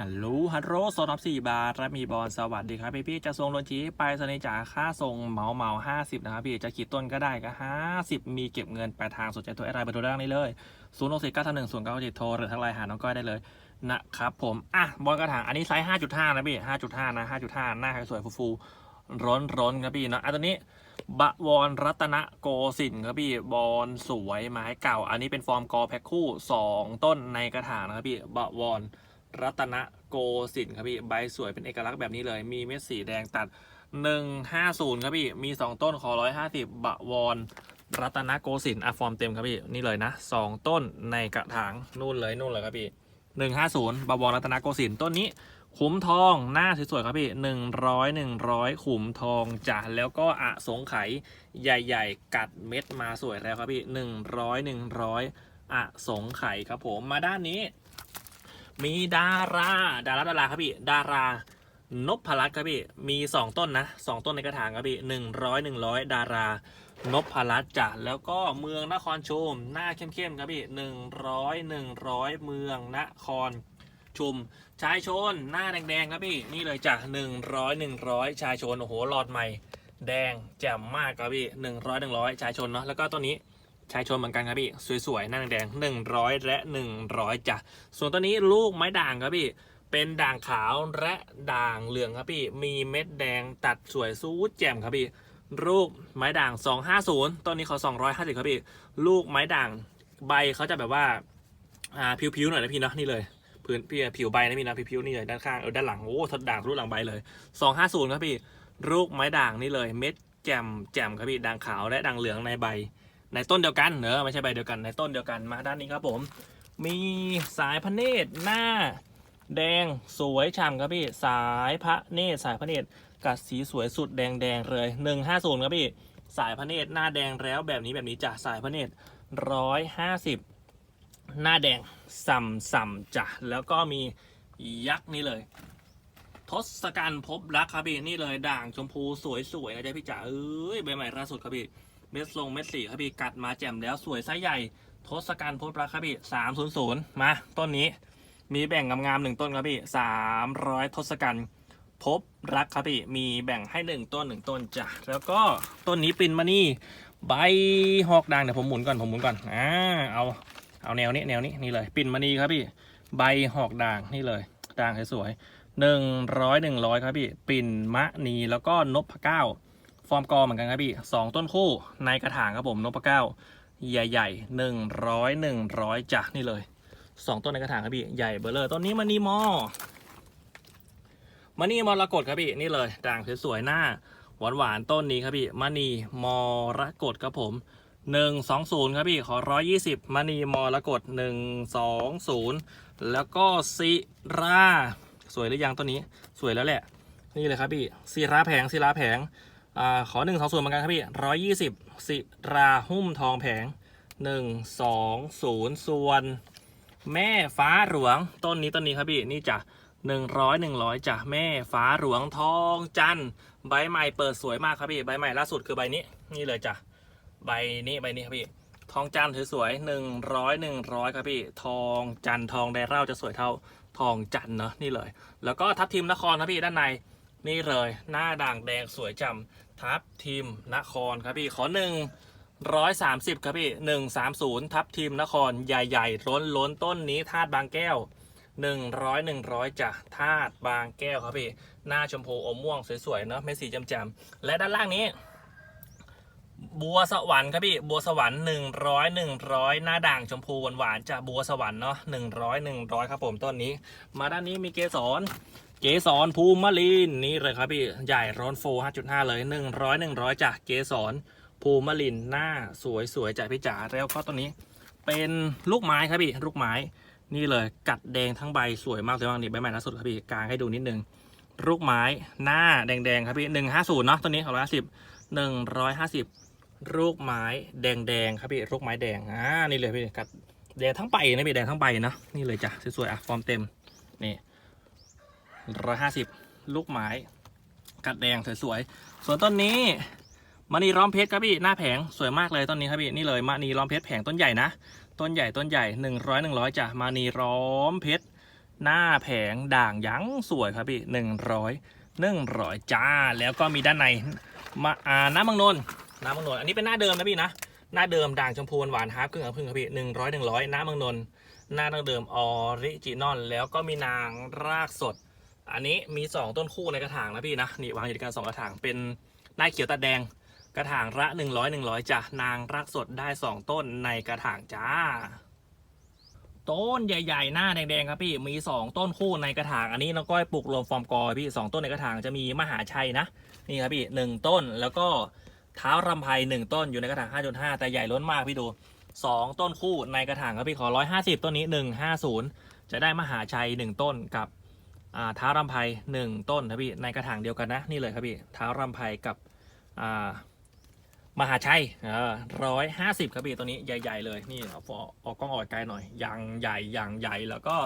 ฮัลโหลฮัลโหลโซนอัพสี่บาทและมีบอลสวัสดีครับ พี่พี่จะส่งโลจีไปสนิจ่าค่าส่งเหมาเหมาห้าสิบนะครับ พี่จะขีดต้นก็ได้ก็ห้าสิบมีเก็บเงินปลายทางสนใจตัวอรายเบอร์โทรด้านนี้เลยศูนย์หกสี่เก้าทหนึ่งศูนย์เก้าเจ็ดโทรหรือทางไลน์หาน้องก้อยได้เลยนะครับผม อะ บอลกระถางอันนี้ไซส์ห้าจุดห้านะพี่ห้าจุดห้านะห้าจุดห้าหน้าสวยฟูๆร้อนร้อนๆครับพี่เนาะอะตัวนี้บะวรรัตนโกสินครับพี่บอลสวยไม้เก่า อันนี้เป็นฟอร์มกอแพ็คคู่2ต้นในกระถางนะครับพี่บะวร รัตนโกสินทร์ครับพี่ใบสวยเป็นเอกลักษณ์แบบนี้เลย มีเม็ดสีแดงตัด 150 ครับพี่มี 2 ต้นขอ 150 บะวร รัตนโกสินทร์อะฟอร์มเต็มครับพี่นี่เลยนะ 2 ต้นในกระถางนู่นเลยนู่นเลยครับพี่150บะวรรัตนโกสินทร์ต้นนี้ขุมทองหน้าสวยๆครับพี่หนึ่งร้อยหนึ่งร้อยขุมทองจ้ะแล้วก็อะสงไขใหญ่ ๆ กัดเม็ดมาสวยแล้วครับพี่หนึ่งร้อยหนึ่งร้อยอะสงไขครับผมมาด้านนี้ มีดารา ดาราดาราครับพี่ ดารานพรัตครับพี่ มีสองต้นนะสองต้นในกระถางครับพี่หนึ่งร้อยหนึ่งร้อยดารานพรัตจ้ะแล้วก็เมืองนครชุมหน้าเข้มๆครับพี่หนึ่งร้อยหนึ่งร้อยเมืองนครชุมชายชนหน้าแดงๆครับพี่นี่เลยจ้ะหนึ่งร้อยหนึ่งร้อยชายชนโอ้โหหลอดใหม่ แดงแจ่มมากครับพี่หนึ่งร้อยหนึ่งร้อยชายชนเนาะแล้วก็ตัวนี้ ชายชนเหมือนกันครับพี่ สวยๆหน้าแดงหนึ่งร้อยและหนึ่งร้อยจ้ะส่วนตัวนี้ลูกไม้ด่างครับพี่เป็นด่างขาวและด่างเหลืองครับพี่ มีเม็ดแดงตัดสวยสู้แจ่มครับพี่ลูกไม้ด่าง 250 ต้นนี้เขา250 ครับพี่ ลูกไม้ด่างใบเขาจะแบบว่า อ่า ผิวๆหน่อยนะพี่เนาะ นี่เลย พื้นพี่ผิวใบนะพี่นะผิวๆนี่เลยด้านข้าง เออ ด้านหลัง โอ้ทัดด่างรูปหลังใบเลยสองห้าศูนย์ครับพี่ ลูกไม้ด่างนี่เลย เม็ดแจ่มแจ่มครับพี่ ด่างขาวและด่างเหลืองในใบ ในต้นเดียวกันเนอะไม่ใช่ใบเดียวกันในต้นเดียวกันมาด้านนี้ครับผม มีสายพระเนตรหน้า แดงสวยฉ่ำครับพี่สายพระเนตรสายพระเนตรกัดสีสวยสุดแดงแดงเลยหนึ่งห้าศูนย์ครับพี่สายพระเนตรหน้าแดงแล้วแบบนี้แบบนี้จ้ะสายพระเนตรร้อยห้าสิบหน้าแดงสัมสัมจ้ะแล้วก็มียักษ์นี่เลย ทศกัณฐ์พบรักครับพี่นี่เลยด่างชมพูสวยๆนะจ๊ะพี่จ๋าเอ้ยใบใหม่ล่าสุดครับพี่ ม็ดทรงเม็ดสีครับพี่กัดมาแจ่มแล้วสวยไซส์ใหญ่ทศกัณฐ์พบรักครับพี่สามศูนย์ศูนย์มาต้นนี้มีแบ่งงามๆหนึ่งต้นครับพี่สามร้อยทศกัณฐ์พบรักครับพี่มีแบ่งให้หนึ่งต้นหนึ่งต้นจ้ะแล้วก็ต้นนี้ปินมานี่ใบหอกด่างเดี๋ยวผมหมุนก่อนผมหมุนก่อนอ่าเอาเอาแนวนี้แนวนี้นี่เลย ปิ่นมณีครับพี่ใบหอกด่างนี่เลยด่างสวยๆหนึ่งร้อยหนึ่งร้อยครับพี่ปิ่นมะนีแล้วก็นพเก้า ฟอร์มกอเหมือนกันครับพี่สองต้นคู่ในกระถางครับผมนพเก้าใหญ่ๆหนึ่งร้อยหนึ่งร้อยจ้ะนี่เลยสองต้นในกระถางครับพี่ใหญ่เบอร์เลยต้นนี้มณีมอมณีมรกตครับพี่นี่เลยด่างสวยๆหน้าหวานๆต้นนี้ครับพี่มณีมรกตครับผมหนึ่งสองศูนย์ครับพี่ขอร้อยยี่สิบมณีมรกตหนึ่งสองศูนย์แล้วก็ศิราสวยหรือยังตัวนี้ สวยแล้วแหละ นี่เลยครับพี่ศิราแผงศิราแผง อ่าขอหนึ่งสองศูนย์เหมือนกันครับพี่ร้อยยี่สิบศิราหุ้มทองแผงหนึ่งสองศูนย์ส่วน แม่ฟ้าหลวงต้นนี้ต้นนี้ครับพี่นี่จ้ะหนึ่งร้อยหนึ่งร้อยจ้ะแม่ฟ้าหลวงทองจันทร์ใบใหม่เปิดสวยมากครับพี่ใบใหม่ล่าสุดคือใบนี้นี่เลยจ้ะใบนี้ใบนี้ครับพี่ทองจันทร์สวยๆหนึ่งร้อยหนึ่งร้อยครับพี่ทองจันทร์ทองแดงเร่าจะสวยเท่าทองจันทร์เนาะนี่เลย แล้วก็ทับทิมนครครับพี่ด้านในนี่เลย หน้าด่างแดงสวยจำ ทับทิมนครครับพี่ขอหนึ่งร้อยสามสิบครับพี่หนึ่งสามศูนย์ทับทิมนครใหญ่ๆล้นล้นต้นนี้ธาตุบางแก้วหนึ่งร้อยหนึ่งร้อยจ้ะธาตุบางแก้วครับพี่หน้าชมพูอมม่วงสวยๆเนาะเม็ดสีจำๆและด้านล่างนี้ บัวสวรรค์ครับพี่บัวสวรรค์หนึ่งร้อยหนึ่งร้อยหน้าด่างชมพูหวานๆจากบัวสวรรค์เนาะหนึ่งร้อยหนึ่งร้อยครับผมต้นนี้ มาด้านนี้มีเกสร เกสรภูมิลินนี่เลยครับพี่ใหญ่ร้อนโฟห้าจุดห้าเลยหนึ่งร้อยหนึ่งร้อยจากเกสรภูมิลินหน้าสวยสวยจากพี่จ๋าแล้วก็ต้นนี้ เป็นลูกไม้ครับพี่ลูกไม้นี่เลยกัดแดงทั้งใบสวยมากเลยว่างนี่ใบใหม่ล่าสุดครับพี่กลางให้ดูนิดนึงลูกไม้หน้าแดงๆครับพี่หนึ่งห้าศูนย์เนาะตัวนี้ของร้อยห้าสิบหนึ่งร้อยห้าสิบลูกไม้แดงๆครับพี่ลูกไม้แดงอ่านี่เลยพี่กัดแดงทั้งใบนะพี่แดงทั้งใบนะนี่เลยจ้ะสวยๆอะฟอร์มเต็มนี่ ร้อยห้าสิบลูกไม้กัดแดงสวยๆ ส่วนต้นนี้มณีล้อมเพชรครับพี่หน้าแผงสวยมากเลยต้นนี้ครับพี่นี่เลยมณีล้อมเพชรแผงต้นใหญ่นะต้นใหญ่ต้นใหญ่หนึ่งร้อยหนึ่งร้อยจ้ะมณีล้อมเพชรหน้าแผงด่างยั้งสวยครับพี่หนึ่งร้อยหนึ่งร้อยจ้า แล้วก็มีด้านในมาอ่าน้ำมังนนน้ำมังนนอันนี้เป็นหน้าเดิมนะพี่นะหน้าเดิมด่างชมพูหวานฮาร์ปครึ่งกับพึ่งครับพี่หนึ่งร้อยหนึ่งร้อยน้ำมังนนหน้าดั้งเดิมออริจินอลแล้วก็มีนางรากสด อันนี้มี 2 ต้นคู่ในกระถางนะพี่นะนี่วางอยู่ด้วยกันสองกระถางเป็นน้าเขียวตัดแดง กระถางละ100 100จ้ะนางรากสดได้ 2 ต้นในกระถางจ้า ต้นใหญ่ๆ หน้าแดงๆครับพี่มี 2 ต้นคู่ในกระถางอันนี้น้องก้อยปลูกรวมฟอร์มกอพี่2ต้นในกระถางจะมีมหาชัยนะนี่ครับพี่หนึ่งต้นแล้วก็เท้ารำไพหนึ่งต้นอยู่ในกระถาง 5.5 แต่ใหญ่ล้นมากพี่ดู2ต้นคู่ในกระถางครับพี่ขอ 150 ต้นนี้ 150 จะได้มหาชัย 1 ต้นกับ ท้ารำไพหนึ่งต้นครับพี่ในกระถางเดียวกันนะนี่เลยครับพี่ท้ารำไพกับอ่ามหาชัยร้อยห้าสิบครับพี่ตัวนี้ใหญ่ ๆ เลยนี่เอาออกกล้องออกไกลหน่อยอยังใหญ่อยังใหญ่แล้วก็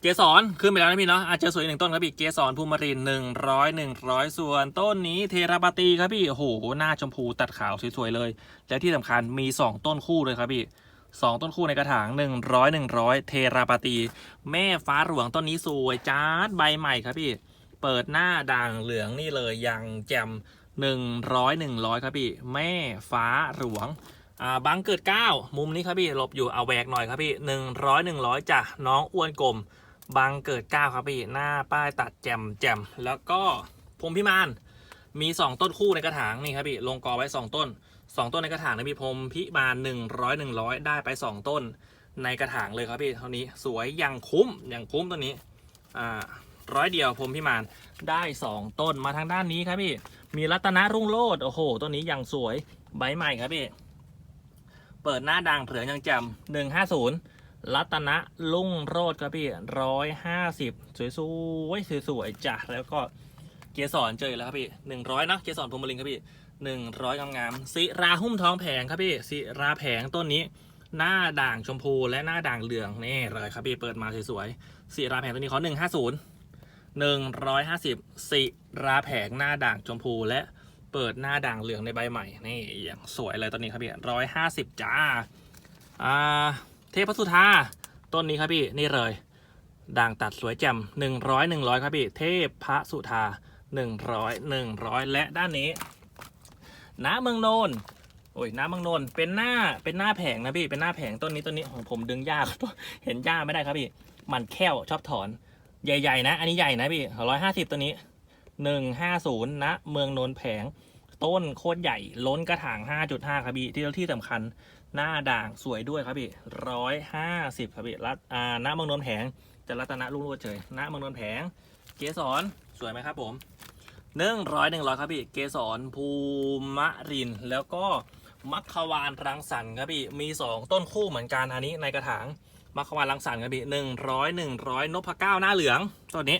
เกสรขึ้นไปแล้วนะพี่เนาะอาจจะสวยหนึ่งต้นครับพี่เกสรภูมิรินหนึ่งร้อยหนึ่งร้อยส่วนต้นนี้เทราปาตีครับพี่โอ้โหหน้าชมพูตัดขาวสวยๆเลย และที่สำคัญมี2ต้นคู่เลยครับพี่ สองต้นคู่ในกระถาง 100 100 เทราปาตี แม่ฟ้าหลวงต้นนี้สวยจ้าดใบใหม่ครับพี่ เปิดหน้าด่างเหลืองนี่เลยยังแจ่ม100 100 ครับพี่ แม่ฟ้าหลวงอ่าบังเกิด 9 มุมนี้ครับพี่หลบอยู่เอาแหวกหน่อยครับพี่ 100 100จ้ะน้องอ้วนกลมบังเกิด 9 ครับพี่ หน้าป้ายตัดแจ่มแจ่มแล้วก็พรมพิมานมี 2 ต้นคู่ในกระถางนี่ครับพี่ลงกอไว้ 2 ต้น 2 ต้นในกระถางนะพี่พรมพิมาน100 100 ได้ไป 2 ต้นในกระถางเลยครับพี่เท่านี้สวยอย่างคุ้มอย่างคุ้มตัวนี้อ่าร้อยเดียวพรมพิมานได้ 2 ต้นมาทางด้านนี้ครับพี่ มีรัตนรุ่งโรจน์โอ้โหต้นนี้อย่างสวยใบใหม่ครับพี่ เปิดหน้าด่างเผืองยังแจ่ม150รัตนะลุ่งโรดครับพี่ร้อยห้าสิบสวยสวยสวยสวยจ้ะแล้วก็เกสรเจอแล้วครับพี่หนึ่งร้อยนะเกสรพรหมลินครับพี่ หนึ่งร้อยงามๆสิราหุ้มทองแผงครับพี่สิราแผงต้นนี้ หน้าด่างชมพูและหน้าด่างเหลืองนี่เลยครับพี่เปิดมาสวยๆสิราแผงตัวนี้เขาหนึ่งห้าศูนย์หนึ่งร้อยห้าสิบสิราแผงหน้าด่างชมพูและเปิดหน้าด่างเหลืองในใบใหม่นี่อย่างสวยเลยตอนนี้ครับพี่ร้อยห้าสิบจ้าอ่าเทพสุธาต้นนี้ครับพี่นี่เลย ด่างตัดสวยแจ่มหนึ่งร้อยหนึ่งร้อยครับพี่เทพพระสุธาหนึ่งร้อยหนึ่งร้อยและด้านนี้ น้ำเมืองโนนโอ้ยน้ำเมืองโนนเป็นหน้าเป็นหน้าแผงนะพี่เป็นหน้าแผงต้นนี้ต้นนี้ของผมดึงยากเห็นหญ้าไม่ได้ครับพี่ มันแค่วชอบถอนใหญ่ๆนะ อันนี้ใหญ่นะพี่ร้อยห้าสิบตัวนี้หนึ่งห้าศูนย์ณเมืองโนนแผง ต้นโคตรใหญ่ล้นกระถางห้าจุดห้าครับพี่ที่ที่สำคัญหน้าด่างสวยด้วยครับพี่ร้อยห้าสิบครับพี่รัดอ่าหน้าเมืองนนแผงจะรัตนรุ่งโรจน์เฉยหน้าเมืองนนแผง เกสรสวยไหมครับผม หนึ่งร้อยหนึ่งร้อยครับพี่ เกสรภูมะริน แล้วก็มัคควานรังสรรค์ครับพี่ มีสองต้นคู่เหมือนกันอันนี้ในกระถางมัคควานรังสรรค์ครับพี่หนึ่งร้อยหนึ่งร้อยนพเก้าหน้าเหลืองต้นนี้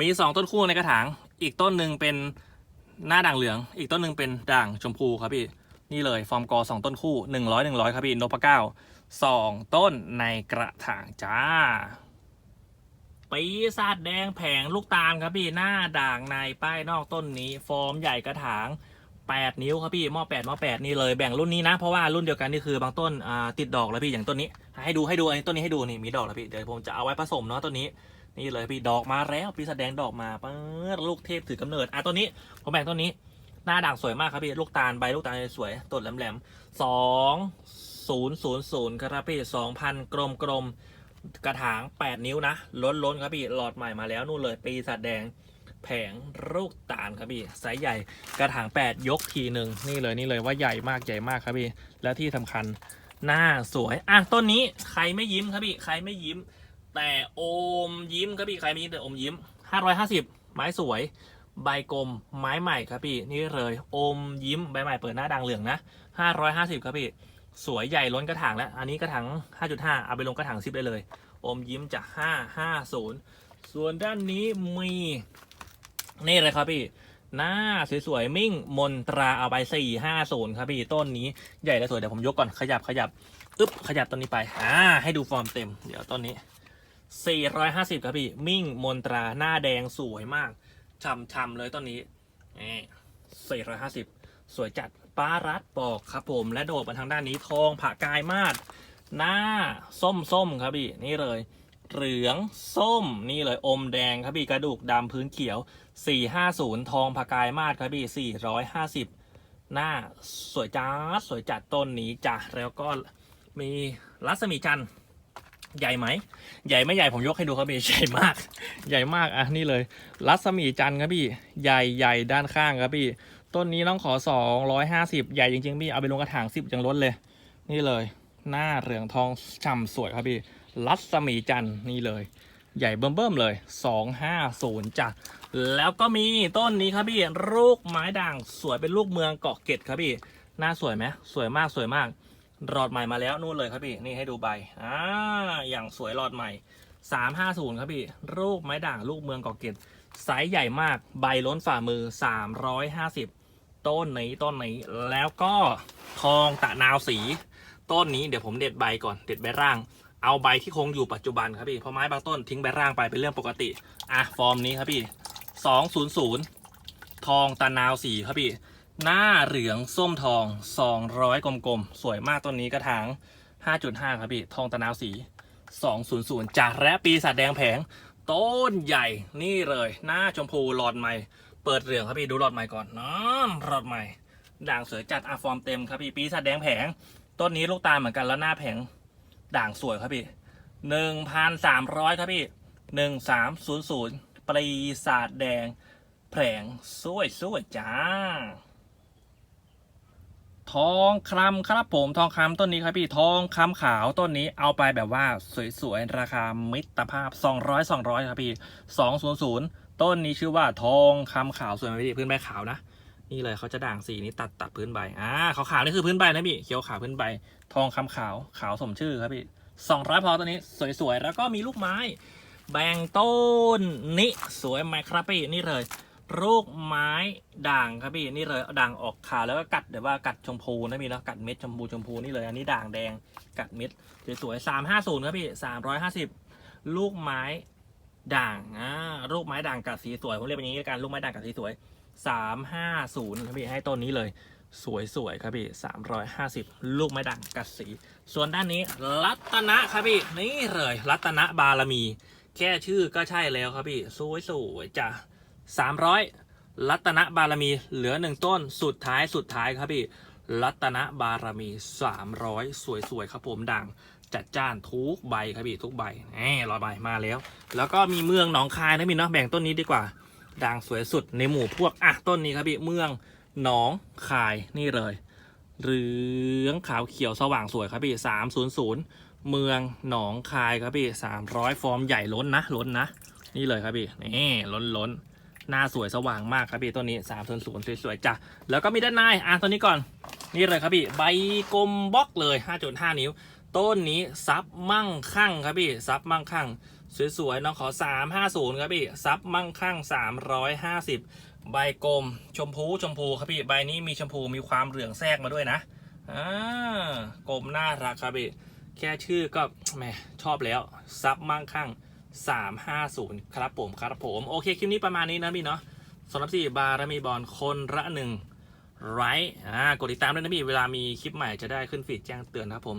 มีสองต้นคู่ในกระถาง อีกต้นหนึ่งเป็นหน้าด่างเหลือง อีกต้นหนึ่งเป็นด่างชมพูครับพี่ นี่เลยฟอร์มกอสองต้นคู่หนึ่งร้อยหนึ่งร้อยครับพี่นพเก้าสองต้นในกระถางจ้า ปีศาจแดงแผงลูกตาลครับพี่หน้าด่างในป้ายนอกต้นนี้ ฟอร์มใหญ่กระถาง 8 นิ้วครับพี่หม้อ8หม้อ8นี่เลยแบ่งรุ่นนี้นะ เพราะว่ารุ่นเดียวกันนี่คือบางต้นอ่าติดดอกแล้วพี่อย่างต้นนี้ ให้ดูให้ดูอันนี้ต้นนี้ให้ดูนี่มีดอกแล้วพี่เดี๋ยวผมจะเอาไว้ผสมเนาะต้นนี้นี่เลยพี่ดอกมาแล้วปีศาจแดงดอกมาเปิดลูกเทพถือกำเนิดอะต้นนี้ผมแบ่งต้นนี้ หน้าด่างสวยมากครับพี่ลูกตาลใบลูกตาลสวยต้นแหลมๆสองศูนย์ศูนย์ศูนย์ครับพี่สองพันกลมกลม กระถาง 8 นิ้วนะล้นล้นๆครับพี่หลอดใหม่มาแล้วนู่นเลย ปีศาจแดงแผงลูกตาลครับพี่ไซส์ใหญ่กระถาง 8 ยกทีหนึ่งนี่เลยนี่เลยว่าใหญ่มากใหญ่มากครับพี่ แล้วที่สำคัญหน้าสวยอะต้นนี้ใครไม่ยิ้มครับพี่ใครไม่ยิ้ม แต่โอมยิ้มครับพี่ใครไม่ยิ้มแต่อมยิ้ม 550 ไม้สวย ใบกลมไม้ใหม่ครับพี่นี่เลย อมยิ้มใบใหม่เปิดหน้าดังเหลืองนะ550 ครับพี่ สวยใหญ่ล้นกระถางแล้ว อันนี้กระถาง 5.5 เอาไปลงกระถาง10ได้เลย อมยิ้มจาก 550 ส่วนด้านนี้มี นี่เลยครับพี่ หน้าสวยๆ มิ่งมนตราเอาไป 450 ครับพี่ ต้นนี้ใหญ่และสวย เดี๋ยวผมยกก่อน ขยับขยับอึ๊บ ขยับต้นนี้ไป อ่า ให้ดูฟอร์มเต็ม เดี๋ยวต้นนี้ 450 ครับพี่ มิ่งมนตราหน้าแดงสวยมากช่ำๆเลยต้นนี้นี่450 สวยจัด ปารัดปอกครับผม และโดดมาทางด้านนี้ทองผ่ากายมาดหน้าส้มๆครับพี่นี่เลย เหลืองส้มนี่เลยอมแดงครับพี่กระดูกดำพื้นเขียว 450 ทองผกายมาศครับพี่ 450 หน้าสวยจ้าสวยจัดต้นนี้จ้ะแล้วก็มีรัศมีจันทร์ใหญ่ไหม ใหญ่ไม่ใหญ่ผมยกให้ดูครับพี่ ใหญ่มาก ใหญ่มากอะนี่เลย รัศมีจันทร์ครับพี่ ใหญ่ใหญ่ด้านข้างครับพี่ ต้นนี้ต้องขอ250ใหญ่จริงๆพี่เอาไปลงกระถาง10ยังล้นเลย นี่เลย หน้าเหลืองทองฉ่ำสวยครับพี่รัศมีจันนี่เลย ใหญ่เบิ่มๆเลย250จ้ะแล้วก็มีต้นนี้ครับพี่ลูกไม้ด่างสวยเป็นลูกเมืองเกาะเกร็ดครับพี่หน้าสวยไหมสวยมากสวยมากรอดใหม่มาแล้วนู่นเลยครับพี่นี่ให้ดูใบอ่าอย่างสวยรอดใหม่350ครับพี่ลูกไม้ด่างลูกเมืองเกาะเกร็ดไซส์ใหญ่มากใบล้นฝ่ามือ350 ต้นนี้ต้นนี้แล้วก็ทองตะนาวสี ต้นนี้เดี๋ยวผมเด็ดใบก่อนเด็ดใบร่าง เอาใบที่คงอยู่ปัจจุบันครับพี่เพราะไม้บางต้นทิ้งใบร่างไปเป็นเรื่องปกติอะฟอร์มนี้ครับพี่200ทองตะนาวสีครับพี่หน้าเหลืองส้มทอง200กลมๆ สวยมากต้นนี้กระถาง5.5ครับพี่ทองตะนาวสี200จากและปีศาจแดงแผง ต้นใหญ่นี่เลย หน้าชมพูหลอดใหม่ เปิดเหลืองครับพี่ดูหลอดใหม่ก่อนน้ำหลอดใหม่ ด่างสวยจัดอะฟอร์มเต็มครับพี่ปีศาจแดงแผง ต้นนี้ลูกตาลเหมือนกันแล้วหน้าแผง ด่างสวยครับพี่1,300ครับพี่1300ปีศาจแดง แผงสวยสวยจ้า ทองคำครับผมทองคำต้นนี้ครับพี่ทองคำขาวต้นนี้เอาไปแบบว่าสวยๆราคามิตรภาพ 200 200 ครับพี่200 ต้นนี้ชื่อว่าทองคำขาวสวยไหมพี่พื้นใบขาวนะ นี่เลยเขาจะด่างสีนี้ตัดตัดพื้นใบอ่าขาวขาวๆนี่คือพื้นใบนะพี่เขียวขาวพื้นใบ ทองคำขาวขาวสมชื่อครับพี่200พอตัวนี้สวยๆแล้วก็มีลูกไม้ แบ่งต้นนี้สวยไหมครับพี่นี่เลยลูกไม้ด่างครับพี่นี่เลยด่างออกขาวแล้วก็กัดเดี๋ยวว่ากัดชมพูนะพี่เนาะกัดเม็ดชมพูชมพูนี่เลย อันนี้ด่างแดงกัดเม็ดสวยๆสามห้าศูนย์ครับพี่สามร้อยห้าสิบลูกไม้ ด่างอ่าลูกไม้ด่างกัดสีสวยผมเรียกเป็นอย่างนี้ละกันลูกไม้ด่างกัดสีสวยสามห้าศูนย์ครับพี่ให้ต้นนี้เลย สวยๆครับพี่สามร้อยห้าสิบลูกไม้ด่างกัดสี ส่วนด้านนี้รัตนะครับพี่นี่เลยรัตนบารมี แค่ชื่อก็ใช่แล้วครับพี่สวยๆจ้ะสามร้อยรัตนบารมีเหลือหนึ่งต้นสุดท้ายสุดท้ายครับพี่รัตนบารมีสามร้อยสวยๆ ครับผมดัง จัดจ้านทุกใบครับพี่ทุกใบแหมรอยใบมาแล้ว แล้วก็มีเมืองหนองคายนะพี่เนาะแบ่งต้นนี้ดีกว่าด่างสวยสุดในหมู่พวกอะต้นนี้ครับพี่เมืองหนองคายนี่เลยเหลืองขาวเขียวสว่างสวยครับพี่สามศูนย์ศูนย์เมืองหนองคายครับพี่สามร้อยฟอร์มใหญ่ล้นนะล้นนะ นี่เลยครับพี่นี่ล้นล้นหน้าสวยสว่างมากครับพี่ต้นนี้3ามส่วนศูนย์สวยๆจ้ะแล้วก็มีด้านในอะตัวนี้ก่อน นี่เลยครับพี่ใบกลมบล็อกเลย5.5นิ้ว ต้นนี้ซับมั่งคั่งครับพี่ซับมั่งคั่ง สวยๆน้องขอ 350 ครับพี่ซับมั่งคั่ง 350 ใบกลม ชมพูชมพูครับพี่ใบนี้มีชมพูมีความเหลืองแทรกมาด้วยนะอ่ากลมน่ารักครับพี่แค่ชื่อก็แหมชอบแล้วซับมั่งคั่ง 350 ครับผมครับผม โอเคคลิปนี้ประมาณนี้นะพี่เนาะสำหรับสี่บารมีบอลคนละหนึ่งไรอ่ากดติดตามด้วยนะพี่เวลามีคลิปใหม่จะได้ขึ้นฟีดแจ้งเตือนนะครับผม